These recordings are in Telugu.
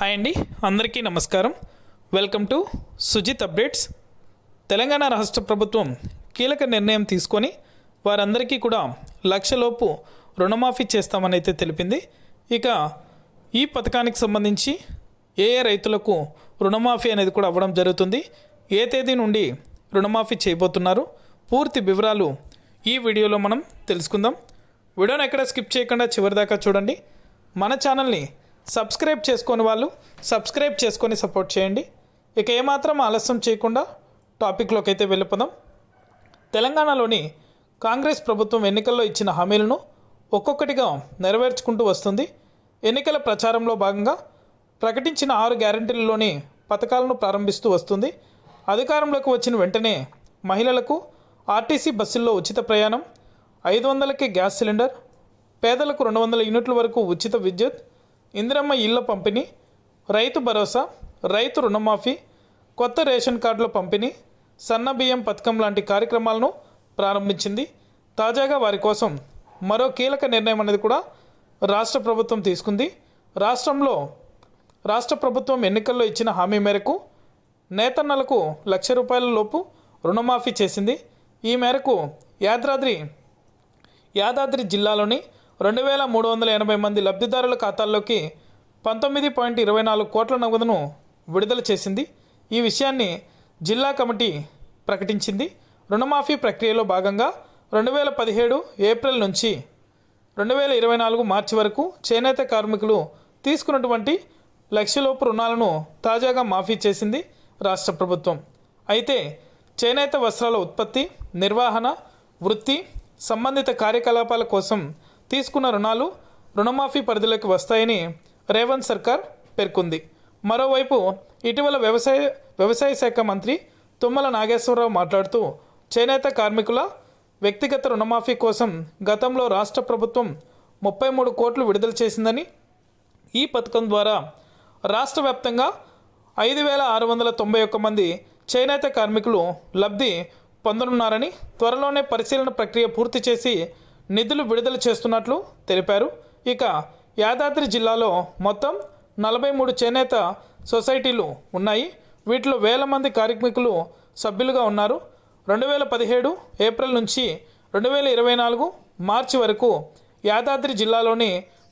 హాయ్ అండి అందరికీ నమస్కారం. Welcome to Sujith updates. Telangana రాష్ట్ర ప్రభుత్వం కీలక నిర్ణయం తీసుకొని వారందరికీ కూడా లక్షలోపు రుణమాఫీ చేస్తామని అయితే తెలిపింది. ఇక ఈ పథకానికి సంబంధించి ఏ ఏ రైతులకు రుణమాఫీ అనేది కూడా అవ్వడం జరుగుతుంది. ఏ తేదీ నుండి రుణమాఫీ చేయబోతున్నారు? పూర్తి వివరాలు ఈ వీడియోలో మనం తెలుసుకుందాం. వీడియోని ఎక్కడ స్కిప్ చేయకుండా చివరిదాకా చూడండి. మన ఛానల్ని సబ్స్క్రైబ్ చేసుకొని వాళ్ళు సబ్స్క్రైబ్ చేసుకొని సపోర్ట్ చేయండి. ఇక ఏమాత్రం ఆలస్యం చేయకుండా టాపిక్లోకి అయితే వెళ్ళిపోదాం. తెలంగాణలోని కాంగ్రెస్ ప్రభుత్వం ఎన్నికల్లో ఇచ్చిన హామీలను ఒక్కొక్కటిగా నెరవేర్చుకుంటూ వస్తుంది. ఎన్నికల ప్రచారంలో భాగంగా ప్రకటించిన ఆరు గ్యారంటీలలోని పథకాలను ప్రారంభిస్తూ వస్తుంది. అధికారంలోకి వచ్చిన వెంటనే మహిళలకు ఆర్టీసీ బస్సుల్లో ఉచిత ప్రయాణం ఐదు వందలకే గ్యాస్ సిలిండర్ పేదలకు రెండు వందల యూనిట్ల వరకు ఉచిత విద్యుత్ ఇందిరమ్మ ఇళ్ళ పంపిణీ రైతు భరోసా రైతు రుణమాఫీ కొత్త రేషన్ కార్డుల పంపిణీ సన్న బియ్యం పథకం లాంటి కార్యక్రమాలను ప్రారంభించింది. తాజాగా వారి కోసం మరో కీలక నిర్ణయం అనేది కూడా రాష్ట్ర ప్రభుత్వం తీసుకుంది. రాష్ట్రంలో రాష్ట్ర ప్రభుత్వం ఎన్నికల్లో ఇచ్చిన హామీ మేరకు నేతన్నలకు లక్ష రూపాయల లోపు రుణమాఫీ చేసింది. ఈ మేరకు యాదాద్రి యాదాద్రి జిల్లాలోని రెండు వేల మూడు వందల ఎనభై మంది లబ్ధిదారుల ఖాతాల్లోకి పంతొమ్మిది పాయింట్ ఇరవై నాలుగు కోట్ల నగదును విడుదల చేసింది. ఈ విషయాన్ని జిల్లా కమిటీ ప్రకటించింది. రుణమాఫీ ప్రక్రియలో భాగంగా రెండు వేల పదిహేడు ఏప్రిల్ నుంచి రెండు వేల ఇరవై నాలుగు మార్చి వరకు చేనేత కార్మికులు తీసుకున్నటువంటి లక్షలోపు రుణాలను తాజాగా మాఫీ చేసింది రాష్ట్ర ప్రభుత్వం. అయితే చేనేత వస్త్రాల ఉత్పత్తి నిర్వహణ వృత్తి సంబంధిత కార్యకలాపాల కోసం తీసుకున్న రుణాలు రుణమాఫీ పరిధిలోకి వస్తాయని రేవంత్ సర్కార్ పేర్కొంది. మరోవైపు ఇటీవల వ్యవసాయ వ్యవసాయ శాఖ మంత్రి తుమ్మల నాగేశ్వరరావు మాట్లాడుతూ చేనేత కార్మికుల వ్యక్తిగత రుణమాఫీ కోసం గతంలో రాష్ట్ర ప్రభుత్వం ముప్పై మూడు కోట్లు విడుదల చేసిందని ఈ పథకం ద్వారా రాష్ట్ర వ్యాప్తంగా ఐదు వేల ఆరు వందల తొంభై ఒక్క మంది చేనేత కార్మికులు లబ్ధి పొందనున్నారని త్వరలోనే పరిశీలన ప్రక్రియ పూర్తి చేసి నిధులు విడుదల చేస్తున్నట్లు తెలిపారు. ఇక యాదాద్రి జిల్లాలో మొత్తం నలభై మూడు చేనేత సొసైటీలు ఉన్నాయి. వీటిలో వేల మంది కార్మికులు సభ్యులుగా ఉన్నారు. రెండు వేల పదిహేడు ఏప్రిల్ నుంచి రెండు వేల ఇరవై నాలుగు మార్చి వరకు యాదాద్రి జిల్లాలోని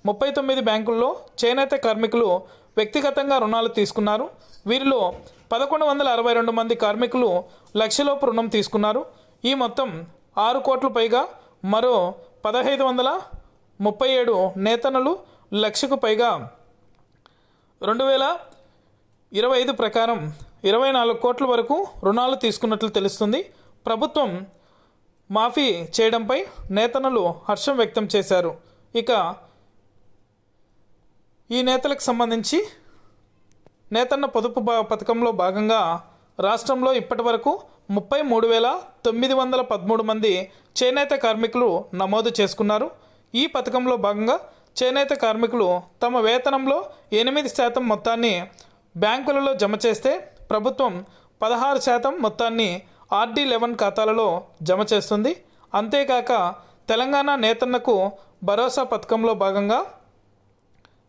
ముప్పై తొమ్మిది బ్యాంకుల్లో చేనేత కార్మికులు వ్యక్తిగతంగా రుణాలు తీసుకున్నారు. వీరిలో పదకొండు వందల అరవై రెండు మంది కార్మికులు లక్షలోపు రుణం తీసుకున్నారు. ఈ మొత్తం ఆరు కోట్ల పైగా. మరో పదహైదు వందల ముప్పై ఏడు నేతనులు లక్షకు పైగా. రెండు వేల ఇరవై ఐదు ప్రకారం ఇరవై నాలుగు కోట్ల వరకు రుణాలు తీసుకున్నట్లు తెలుస్తుంది. ప్రభుత్వం మాఫీ చేయడంపై నేతనులు హర్షం వ్యక్తం చేశారు. ఇక ఈ నేతలకు సంబంధించి నేతన్న పొదుపు పథకంలో భాగంగా రాష్ట్రంలో ఇప్పటి వరకు ముప్పై మూడు వేల తొమ్మిది వందల పదమూడు మంది చేనేత కార్మికులు నమోదు చేసుకున్నారు. ఈ పథకంలో భాగంగా చేనేత కార్మికులు తమ వేతనంలో ఎనిమిది శాతం మొత్తాన్ని బ్యాంకులలో జమ చేస్తే ప్రభుత్వం పదహారు శాతం మొత్తాన్ని ఆర్డీ లెవెన్ ఖాతాలలో జమ చేస్తుంది. అంతేకాక తెలంగాణ నేతన్నకు భరోసా పథకంలో భాగంగా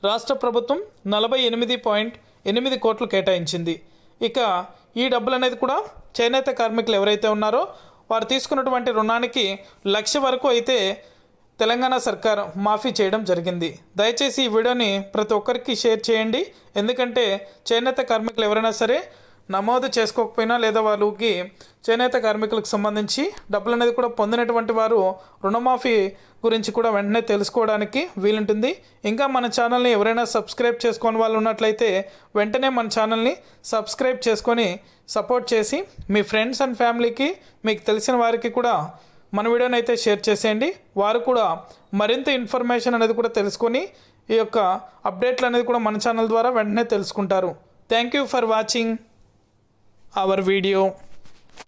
రాష్ట్ర ప్రభుత్వం నలభై ఎనిమిది పాయింట్ ఎనిమిది కోట్లు కేటాయించింది. ఇక ఈ డబ్బులు అనేది కూడా చేనేత కార్మికులు ఎవరైతే ఉన్నారో వారు తీసుకున్నటువంటి రుణానికి లక్ష వరకు అయితే తెలంగాణ సర్కార్ మాఫీ చేయడం జరిగింది. దయచేసి ఈ వీడియోని ప్రతి ఒక్కరికి షేర్ చేయండి. ఎందుకంటే చేనేత కార్మికులు ఎవరైనా సరే నమోదు చేసుకోకపోయినా లేదా వాళ్ళకి చేనేత కార్మికులకు సంబంధించి డబ్బులు అనేది కూడా పొందినటువంటి వారు రుణమాఫీ గురించి కూడా వెంటనే తెలుసుకోవడానికి వీలుంటుంది. ఇంకా మన ఛానల్ని ఎవరైనా సబ్స్క్రైబ్ చేసుకొని వాళ్ళు ఉన్నట్లయితే వెంటనే మన ఛానల్ని సబ్స్క్రైబ్ చేసుకొని సపోర్ట్ చేసి మీ ఫ్రెండ్స్ అండ్ ఫ్యామిలీకి మీకు తెలిసిన వారికి కూడా మన వీడియోని అయితే షేర్ చేసేయండి. వారు కూడా మరింత ఇన్ఫర్మేషన్ అనేది కూడా తెలుసుకొని ఈ యొక్క అప్డేట్లు అనేది కూడా మన ఛానల్ ద్వారా వెంటనే తెలుసుకుంటారు. Thank you for watching. Our video